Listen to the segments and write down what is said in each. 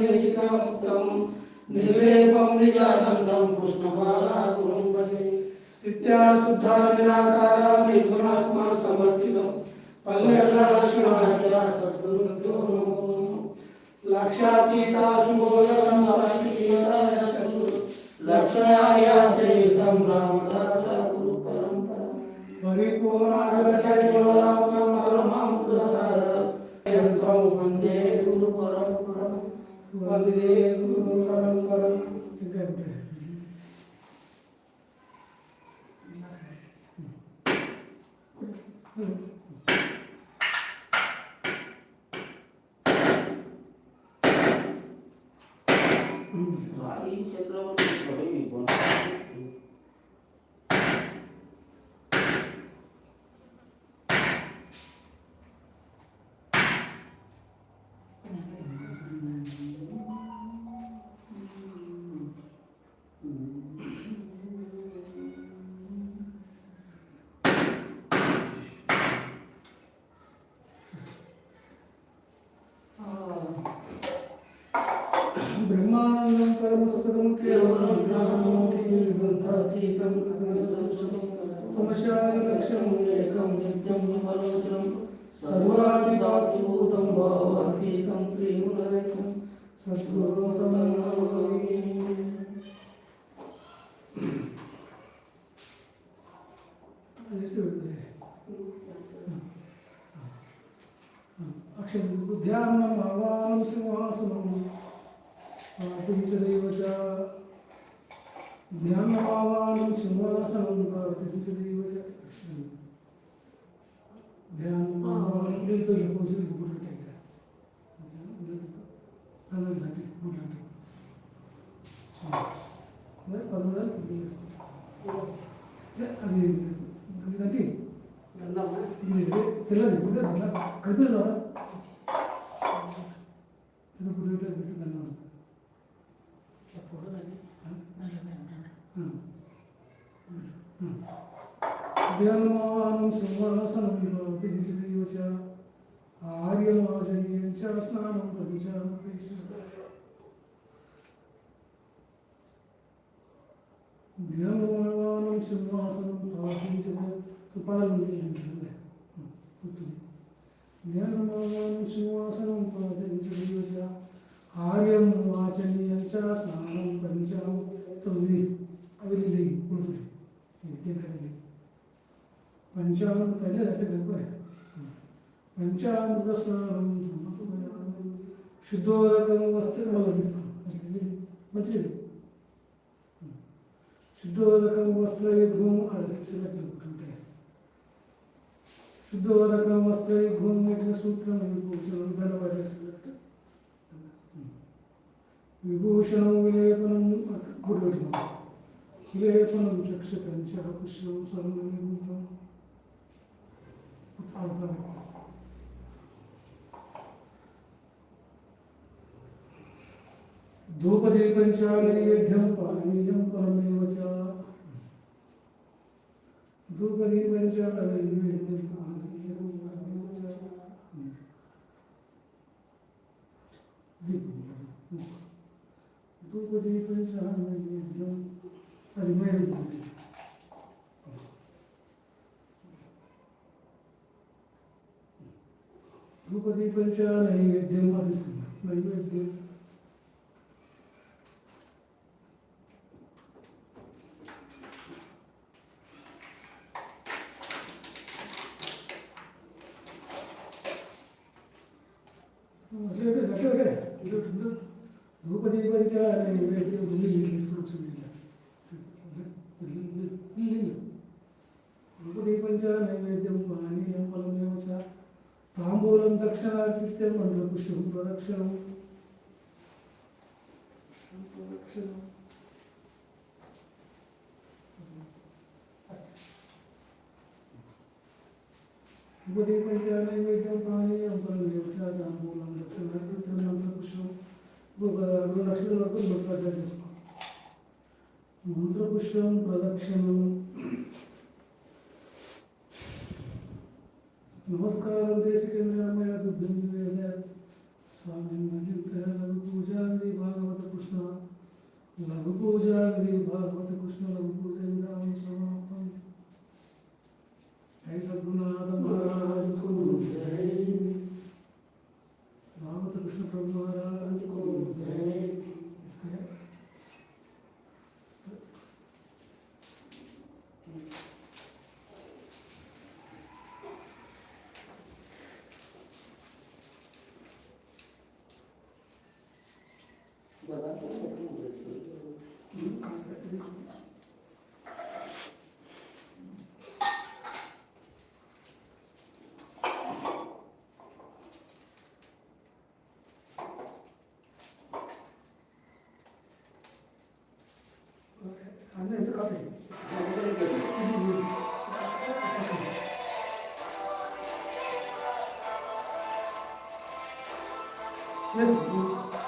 దేశికముక్తం నిర్లేపం నిజానందం కృష్ణబాలాగురం భజే నిత్యాశుద్ధ నిరాకార నిర్గుణాత్మ సమస్థితం పల్లెల లక్ష్మణ సద్గురు లక్షాతీత సుబోధం లక్ష్మణాయ సేవితం రామదాస గురు పరంపర పరిపూర్ణాగతం వందే గురు పరంపర வந்தே குரு பரம்பரம் எங்கே இருக்கு சக்கரவர்த்தி పరమ సుఖదం కేవలం జ్ఞానమూర్తి గ్రంథాతీతం తమశాది లక్ష్యం ఏకం నిత్యం విమలోచనం సర్వాది సాక్షిభూతం ధ్యానమావానం సింహాసనం పాటించదేవ చ ధ్యానమావానం ప్లీజ్ పూజలు గుడ్లు అదండి గుడ్లు మరి పదమూడు అది ఇదండి ఇది తెల్లది గుడ్డ కలిపేదా తెల్ల గుడ్డ పెట్టి దాన్ని ధ్యానమానం సింహాసనం ఆర్యమాజనీయం చ స్నానం పరిచారం సింహాసనం భవతించదేవ పాదం ధ్యానమానం సింహాసనం భవతించదేవ ఆర్యం వాచనీయం చ స్నానం పంచాం తొమ్మిది పంచామృత తల్లి అయితే కలిపాయి పంచామృత స్నానం శుద్ధోదకం వస్తే మళ్ళీ తీస్తాం మంచిది శుద్ధోదకం వస్త్రయుగం అది సెలెక్ట్ శుద్ధోదకం వస్త్రయుగం ఇట్లా సూత్రం విభూషణం ధనపడేసినట్టు విభూషణం విలేపనం గుడిపెట్టినాం విలేపనం చక్షుతం చాకుష్యం పుష్పం సర్వనిర్మితం fazla. धूपदीपञ्चालयेभ्यं पानीयं परमेव च धूपदीपञ्चालयेभ्यं पानीयं परमेव च धूपदीपञ्चालयेभ्यं परिमेव ध्रुपदी पंच नैवेद्यम अधिस्कृत नैवेद्यम ध्रुपदीपं च नैवेद्यं ध्रुपदीपं च नैवेद्यं पानीयं फलमेव च తాంబూలం దక్షిణ అర్పిస్తే మనకు శుభ ప్రదక్షిణం ప్రదక్షిణం ఉపదీపంచ నైవేద్యం పానీయం ఫలమేవ చ తాంబూలం దక్షిణార్పిస్తే మంత్రపుష్పం ఒక రెండు లక్షల వరకు మంత్రపుష్పం ప్రదక్షిణం नमस्कार देशिकेन्द्रामयादुद्धिन्वेदय तो स्वामिन् अचिन्त्य लघुपूजाविधि भागवतकृष्ण लघुपूजाविधि भागवतकृष्ण लघुपूजविरामं समापम् 내가 똑같은 거 그랬어. 안 돼서 가세요. Listen, listen.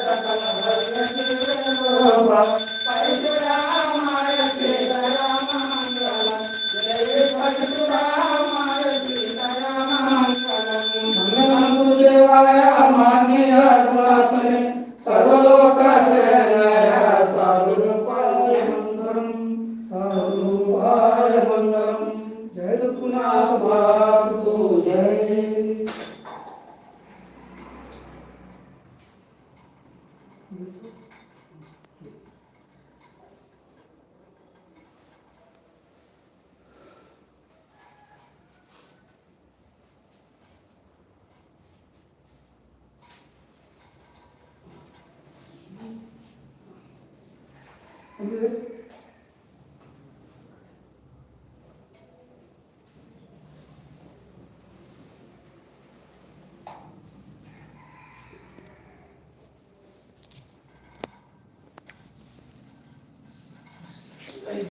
పరశురామ జయ పరశురామ ഇത്